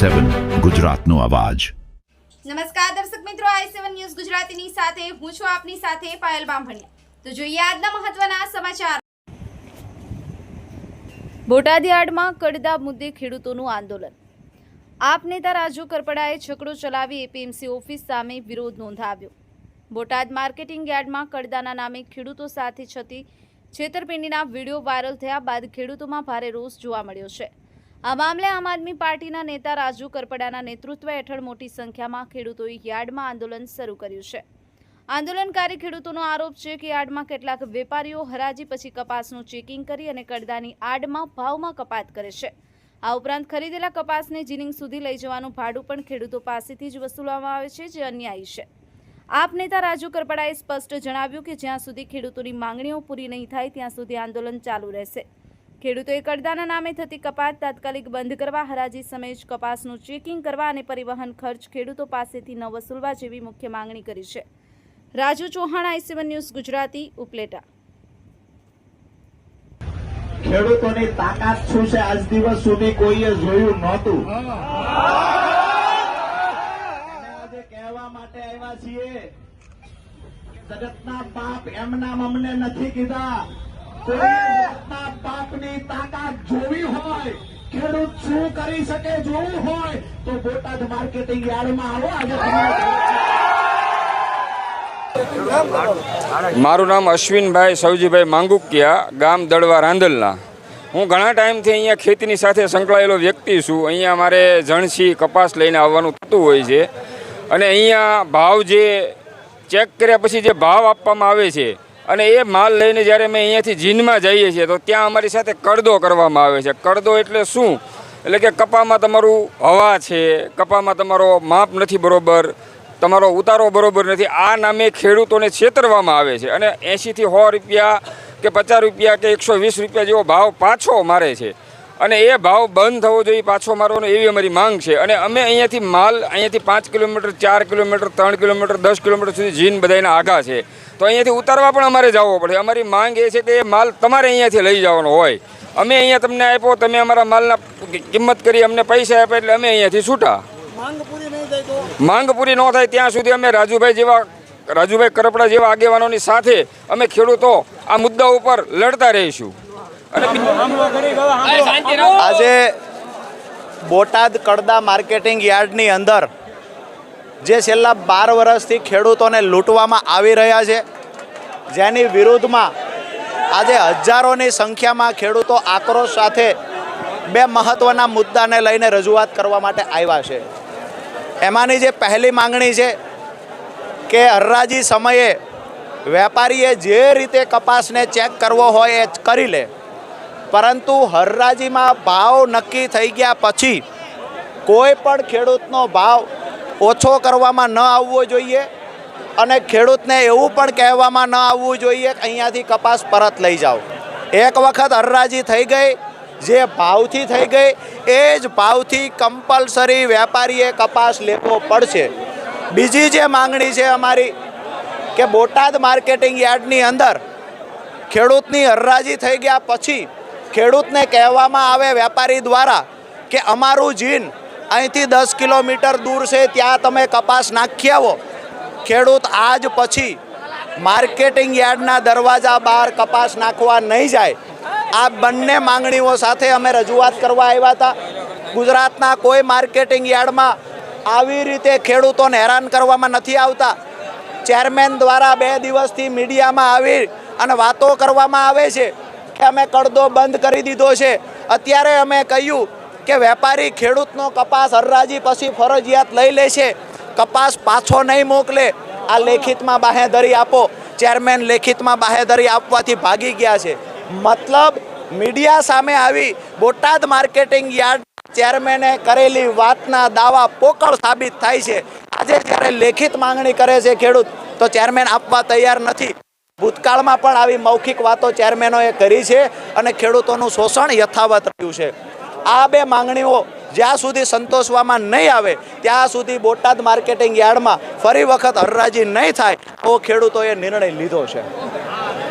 સેવન ગુજરાતનો અવાજ. નમસ્કાર દર્શક મિત્રો, આઈ સેવન ન્યૂઝ ગુજરાતીની સાથે હું છું આપની સાથે પાયલ બામભણિયા. તો જોઈએ આજના મહત્વના સમાચાર. બોટાદ કડદા મુદ્દે ખેડૂતોનું આંદોલન. આપ નેતા રાજુ કરપડાએ છકડો ચલાવી એપીએમસી ઓફિસ સામે વિરોધ નોંધાવ્યો. બોટાદ માર્કેટિંગ યાર્ડમાં કડદાના નામે ખેડૂતો સાથે છતી છેતરપિંડીના વીડિયો વાયરલ થયા બાદ ખેડૂતોમાં ભારે રોષ જોવા મળ્યો છે. આ મામલે આમ આદમી પાર્ટીના નેતા રાજુ કરપડાના નેતૃત્વ હેઠળ મોટી સંખ્યામાં ખેડૂતોએ યાર્ડમાં આંદોલન શરૂ કર્યું છે. આંદોલનકારી ખેડૂતોનો આરોપ છે કે યાર્ડમાં કેટલાક વેપારીઓ હરાજી પછી કપાસનું ચેકિંગ કરી અને કડદાની આડમાં ભાવમાં કપાત કરે છે. આ ઉપરાંત ખરીદેલા કપાસને જીનિંગ સુધી લઈ જવાનું ભાડું પણ ખેડૂતો પાસેથી જ વસૂલવામાં આવે છે, જે અન્યાયી છે. આપ નેતા રાજુ કરપડાએ સ્પષ્ટ જણાવ્યું કે જ્યાં સુધી ખેડૂતોની માંગણીઓ પૂરી નહીં થાય, ત્યાં સુધી આંદોલન ચાલુ રહેશે. ખેડૂતોએ કડદાના નામે થતી કપાત તાત્કાલિક બંધ કરવા, હરાજી સમયે જ કપાસનું ચેકિંગ કરવા અને પરિવહન ખર્ચ ખેડૂતો પાસેથી ન વસૂલવા જેવી મુખ્ય માંગણી કરી છે. Raju Chauhan I C one news, Gujarati, Upleta. ખેડૂતોની તાકાત શું છે? આજ દિવસ સુધી કોઈએ જોયું નહોતું. આજે કહેવા માટે આવ્યા છીએ જગતના બાપ એમના અમને નથી કીધા. કોઈ બાપની તાકાત જોવી હોય, ખેડૂત શું કરી શકે જોવું હોય, તો બોટાદ માર્કેટિંગ યાર્ડમાં આવો. મારું નામ અશ્વિનભાઈ સૌજીભાઈ માંગુકિયા, ગામ દળવા રાંદલના. હું ઘણા ટાઈમથી અહીંયા ખેતીની સાથે સંકળાયેલો વ્યક્તિ છું. અહીંયા મારે જણસી, કપાસ લઈને આવવાનું થતું હોય છે. અને અહીંયા ભાવ જે ચેક કર્યા પછી જે ભાવ આપવામાં આવે છે અને એ માલ લઈને જ્યારે અમે અહીંયાથી જીનમાં જઈએ છીએ, તો ત્યાં અમારી સાથે કડદો કરવામાં આવે છે. કડદો એટલે શું? એટલે કે કપામાં તમારું હવા છે, કપામાં તમારો માપ નથી બરોબર, તમારો ઉતારો બરોબર નથી. આ નામે ખેડૂતોને છેતરવામાં આવે છે. અને એંશીથી સો રૂપિયા કે પચાસ રૂપિયા કે એકસો વીસ રૂપિયા જેવો ભાવ પાછો મારે છે. અને એ ભાવ બંધ થવો જોઈએ પાછો મારવાનો એવી અમારી માંગ છે. અને અમે અહીંયાથી માલ અહીંયાથી પાંચ કિલોમીટર ચાર કિલોમીટર ત્રણ કિલોમીટર દસ કિલોમીટર સુધી જીન બધાના આઘા છે. તો અહીંયાથી ઉતારવા પણ અમારે જવો પડે. અમારી માંગ એ છે કે એ માલ તમારે અહીંયાથી લઈ જવાનો હોય. અમે અહીંયા તમને આપ્યો તમે અમારા માલના કિંમત કરી અમને પૈસા આપ્યા એટલે અમે અહીંયાથી છૂટા. માંગ પૂરી ન થાય ત્યાં સુધી અમે રાજુભાઈ જેવા રાજુભાઈ કરપડા જેવા આગેવાનોની સાથે અમે ખેડૂતો આ મુદ્દા ઉપર લડતા રહીશું. આજે બોટાદ કડદા માર્કેટિંગ યાર્ડની અંદર જે છેલ્લા બાર વર્ષથી ખેડૂતોને લૂંટવામાં આવી રહ્યા છે જેની વિરુદ્ધમાં આજે હજારોની સંખ્યામાં ખેડૂતો આક્રોશ સાથે બે મહત્ત્વના મુદ્દાને લઈને રજૂઆત કરવા માટે આવ્યા છે. એમાંની જે પહેલી માંગણી છે કે હરરાજી સમયે વેપારીએ જે રીતે કપાસને ચેક કરવો હોય એ કરી લે. પરંતુ હરરાજીમાં ભાવ નક્કી થઈ ગયા પછી કોઈ પણ ખેડૂતનો ભાવ ઓછો કરવામાં ન આવવો જોઈએ અને ખેડૂતને એવું પણ કહેવામાં ન આવવું જોઈએ કે અહીંયાથી કપાસ પરત લઈ જાઓ. એક વખત હરરાજી થઈ ગઈ, જે ભાવથી થઈ ગઈ, એ જ ભાવથી કમ્પલસરી વેપારીએ કપાસ લેવો પડશે. બીજી જે માંગણી છે અમારી કે બોટાદ માર્કેટિંગ યાર્ડની અંદર ખેડૂતની હરરાજી થઈ ગયા પછી ખેડૂતને કહેવામાં આવે વેપારી દ્વારા કે અમારું જીન અહીંથી દસ કિલોમીટર દૂર છે, ત્યાં તમે કપાસ નાખી આવો. ખેડૂત આજ પછી માર્કેટિંગ યાર્ડના દરવાજા બહાર કપાસ નાખવા નહીં જાય. આ બંને માંગણીઓ સાથે અમે રજૂઆત કરવા આવ્યા હતા. ગુજરાતના કોઈ માર્કેટિંગ યાર્ડમાં આવી રીતે ખેડૂતોને હેરાન કરવામાં નથી આવતા. ચેરમેન દ્વારા બે દિવસથી મીડિયામાં આવી અને વાતો કરવામાં આવે છે. અમે કડદો બંધ કરી દીધો છે. અત્યારે અમે કહ્યું કે વેપારી ખેડૂતનો કપાસ હરરાજી પછી ફરજિયાત લઈ લે છે. કપાસ પાછો નહીં મોકલે. આ લેખિતમાં બાહેધરી આપો. ચેરમેન લેખિતમાં બાહેધરી આપવાથી ભાગી ગયા છે. મતલબ મીડિયા સામે આવી બોટાદ માર્કેટિંગ યાર્ડ ચેરમેને કરેલી વાતના દાવા પોકળ સાબિત થાય છે. આજે જ્યારે લેખિત માંગણી કરે છે ખેડૂત, તો ચેરમેન આપવા તૈયાર નથી. ભૂતકાળમાં પણ આવી મૌખિક વાતો ચેરમેનોએ કરી છે અને ખેડૂતોનું શોષણ યથાવત રહ્યું છે. આ બે માંગણીઓ જ્યાં સુધી સંતોષવામાં નહીં આવે, ત્યાં સુધી બોટાદ માર્કેટિંગ યાર્ડમાં ફરી વખત હરરાજી નહીં થાય તો ખેડૂતોએ નિર્ણય લીધો છે.